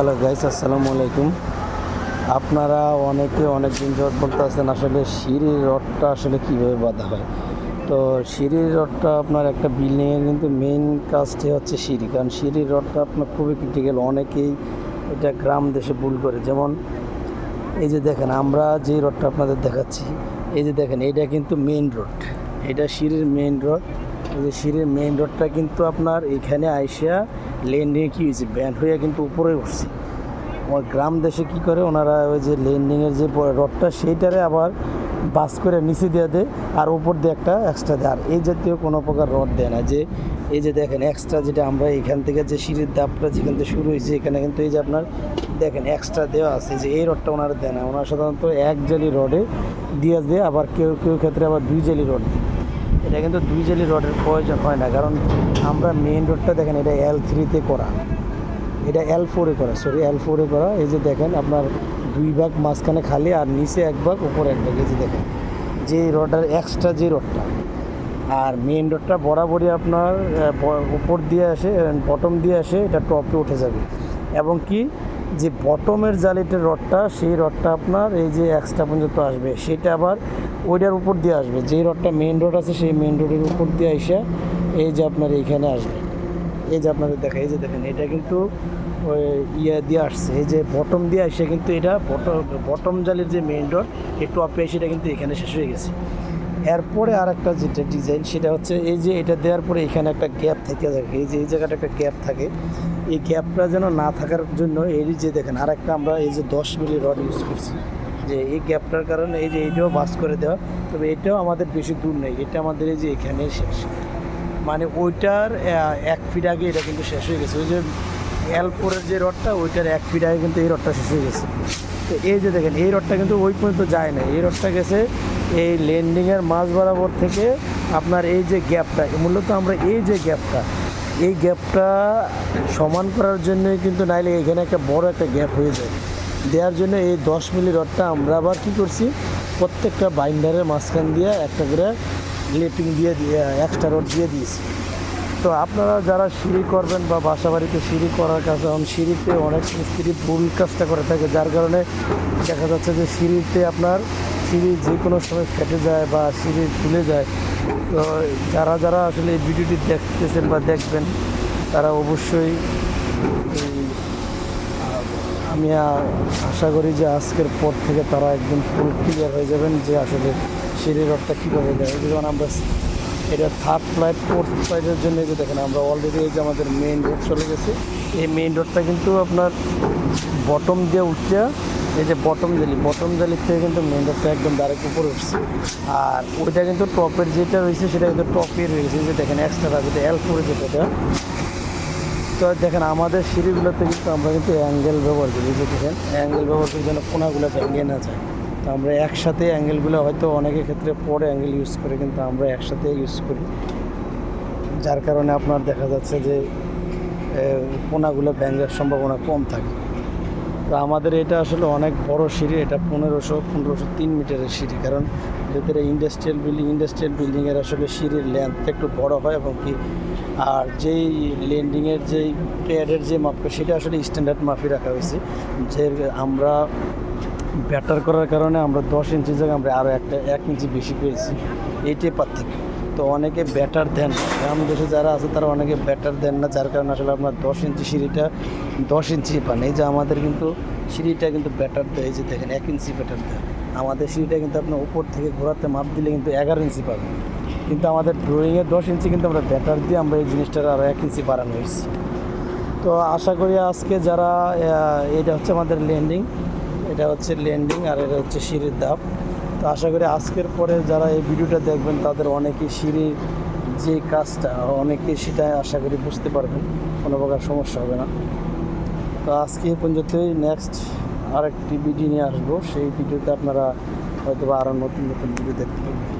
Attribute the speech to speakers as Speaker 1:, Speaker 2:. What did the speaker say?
Speaker 1: Hello guys আসসালামু আলাইকুম। আপনারা অনেকে অনেক দিন যাবত বলতে আছেন, আসলে সিঁড়ির রডটা আসলে কীভাবে বাঁধা হয়? তো সিঁড়ির রডটা আপনার একটা বিল্ডিংয়ের কিন্তু মেইন কাজটি হচ্ছে সিঁড়ি। কারণ সিঁড়ির রডটা আপনার খুবই ক্রিটিক্যাল অনেকেই এটা গ্রাম দেশে ভুল করে। যেমন এই যে দেখেন, আমরা যে রডটা আপনাদের দেখাচ্ছি, এই যে দেখেন এটা কিন্তু মেইন রোড এটা সিঁড়ির মেইন রোড এই যে সিঁড়ির মেইন রোডটা কিন্তু আপনার এখানে আইসা লেন্ডিংয়ে কী হয়েছে? ব্যান্ড হয়ে কিন্তু উপরে উঠছে। আমার গ্রাম দেশে কি করে? ওনারা ওই যে লেন্ডিংয়ের যে রডটা, সেইটারে আবার বাস করে নিচে দিয়ে দেয় আর উপর দিয়ে একটা এক্সট্রা দেয়। আর এই জাতীয় কোনো প্রকার রড দেয় না। যে এই যে দেখেন এক্সট্রা যেটা আমরা এখান থেকে যে সিঁড়ির দাপটা যেখান থেকে শুরু হয়েছে, এখানে কিন্তু এই যে আপনার দেখেন এক্সট্রা দেওয়া আছে। যে এই রডটা ওনারা দেয় না। ওনারা সাধারণত এক জালি রডে দিয়ে দিয়ে, আবার কেউ কেউ ক্ষেত্রে আবার দুই জালি রড দেয়। এটা কিন্তু দুই জালি রডের প্রয়োজন হয় না, কারণ আমরা মেইন রোডটা দেখেন, এটা এল থ্রিতে করা। এটা এল ফোরে করা সরি এল ফোরে করা। এই যে দেখেন, আপনার দুই ভাগ মাঝখানে খালি আর নিচে এক ভাগ, উপরে এক ভাগ, এই যে দেখেন। যে রডের এক্সট্রা যে রডটা। আর মেইন রোডটা বরাবরই আপনার উপর দিয়ে আসে বটম দিয়ে আসে, এটা টপে উঠে যাবে। এবং কি, যে বটমের জালিটের রডটা, সেই রডটা আপনার এই যে এক্সট্রা পর্যন্ত আসবে। সেটা আবার ওইটার উপর দিয়ে আসবে। যেই রডটা মেইন রোড আছে, সেই মেইন রোডের উপর দিয়ে এসে এই যে আপনার এইখানে আসবে। এই যে আপনাদের দেখা, এই যে দেখেন, এটা কিন্তু ওই ইয়ে দিয়ে আসছে। এই যে বটম দিয়ে আসছে কিন্তু এটা বটম বটম জালের যে মেইন রোড এই টপে সেটা কিন্তু এখানে শেষ হয়ে গেছে। এরপরে আর একটা যেটা ডিজাইন সেটা হচ্ছে এই যে এটা দেওয়ার পরে এখানে একটা গ্যাপ থেকে থাকে। এই যে, এই জায়গাটা একটা গ্যাপ থাকে। এই গ্যাপটা যেন না থাকার জন্য এই যে দেখেন আর একটা আমরা এই যে দশ মিলি রড ইউজ করছি। যে এই গ্যাপটার কারণে এই যে এইটাও বাস করে দেওয়া, তবে এটাও আমাদের বেশি দূর নেই, এটা আমাদের এই যে এখানে শেষ। মানে ওইটার এক ফিট আগে এটা কিন্তু শেষ হয়ে গেছে। ওই যে এল ফোরের যে রডটা, ওইটার এক ফিট আগে কিন্তু এই রডটা শেষ হয়ে গেছে। তো এই যে দেখেন, এই রডটা কিন্তু ওই পর্যন্ত যায় না। এই রডটা গেছে এই ল্যান্ডিংয়ের মাঝ বরাবর থেকে আপনার এই যে গ্যাপটা মূলত আমরা এই যে গ্যাপটা, এই গ্যাপটা সমান করার জন্যই কিন্তু নাইলে এখানে একটা বড় একটা গ্যাপ হয়ে যায়। দেওয়ার জন্য এই দশ মিলি রডটা আমরা আবার কী করছি, প্রত্যেকটা বাইন্ডারের মাঝখান দিয়ে একটা করে লেপিং দিয়ে দিয়ে এক্সট্রা রড দিয়ে দিয়েছি। তো আপনারা যারা সিঁড়ি করবেন বা বাসা বাড়িতে সিঁড়ি করার কাজ এখন সিঁড়িতে অনেক মিস্ত্রি ভুল কাজটা করে থাকে, যার কারণে দেখা যাচ্ছে যে সিঁড়িতে আপনার সিঁড়ি যে কোনো সময় ফেটে যায় বা সিঁড়ি ঝুলে যায়। তো যারা যারা আসলে এই ভিডিওটি দেখতেছেন বা দেখবেন, তারা অবশ্যই আমি আশা করি যে আজকের পর থেকে তারা একদম ফুল ক্লিয়ার হয়ে যাবেন যে আসলে সিঁড়ির রডটা কীভাবে দেয়। যেমন আমরা এটা থার্ড ফ্লাইট ফোর্থ ফ্লাইটের জন্য যে দেখেন, আমরা অলরেডি এই যে আমাদের মেইন রোড চলে গেছে। এই মেইন রোডটা কিন্তু আপনার বটম দিয়ে উঠতে এই যে বটম জালি বটম জালির থেকে কিন্তু মেইন রোডটা একদম ডাইরেক্ট উপরে উঠছে। আর ওইটা কিন্তু টপের যেটা রয়েছে, সেটা কিন্তু টপের রয়েছে। যে দেখেন এক্সট্রা যেটা এল ফোরে যেটা তো দেখেন, আমাদের সিঁড়িগুলোতে কিন্তু আমরা কিন্তু অ্যাঙ্গেল ব্যবহার করি যে দেখেন অ্যাঙ্গেল ব্যবহার করি যেন কোনাগুলো ভেঙে না যায় তো আমরা একসাথে অ্যাঙ্গেলগুলো হয়তো অনেকের ক্ষেত্রে পরে অ্যাঙ্গেল ইউজ করে, কিন্তু আমরা একসাথে ইউজ করি। যার কারণে আপনার দেখা যাচ্ছে যে কোনাগুলো ভেঙার সম্ভাবনা কম থাকে। তো আমাদের এটা আসলে অনেক বড় সিঁড়ি, এটা পনেরোশো পনেরোশো তিন মিটারের সিঁড়ি। কারণ যেহেতু ইন্ডাস্ট্রিয়াল বিল্ডিং ইন্ডাস্ট্রিয়াল বিল্ডিংয়ের আসলে সিঁড়ির লেন্থটা একটু বড় হয় এবং কি, আর যেই ল্যান্ডিংয়ের যেই প্যাডের যে মাপটা, সেটা আসলে স্ট্যান্ডার্ড মাপই রাখা হয়েছে। যে আমরা ব্যাটার করার কারণে আমরা দশ ইঞ্চি জায়গায় আমরা আরও একটা এক ইঞ্চি বেশি পেয়েছি। এইটাই পার্থক্য। তো অনেকে ব্যাটার দেন। গ্রাম দেশে যারা আছে, তারা অনেকে ব্যাটার দেন না, যার কারণে আসলে আপনার দশ ইঞ্চি সিঁড়িটা দশ ইঞ্চি পান এই যে আমাদের কিন্তু সিঁড়িটা কিন্তু ব্যাটার দেয়। এই যে দেখেন, এক ইঞ্চি ব্যাটার দেয়। আমাদের সিঁড়িটা কিন্তু আপনার উপর থেকে ঘোরাতে মাপ দিলে কিন্তু এগারো ইঞ্চি পাবেন। কিন্তু আমাদের ড্রয়িংয়ে দশ ইঞ্চি কিন্তু আমরা ব্যাটার দিয়ে আমরা এই জিনিসটার আরও এক ইঞ্চি বাড়ানো হয়েছি। তো আশা করি আজকে যারা এটা হচ্ছে আমাদের ল্যান্ডিং এটা হচ্ছে ল্যান্ডিং আর এটা হচ্ছে সিঁড়ির ধাপ তো আশা করি আজকের পরে যারা এই ভিডিওটা দেখবেন, তাদের অনেকে সিঁড়ি যে কাজটা, অনেকে সেটা আশা করি বুঝতে পারবেন, কোনো প্রকার সমস্যা হবে না। তো আজকে পর্যন্তই নেক্সট আরেকটি ভিডিও নিয়ে আসব। সেই ভিডিওতে আপনারা হয়তো আরও নতুন নতুন ভিডিও দেখতে পাবেন।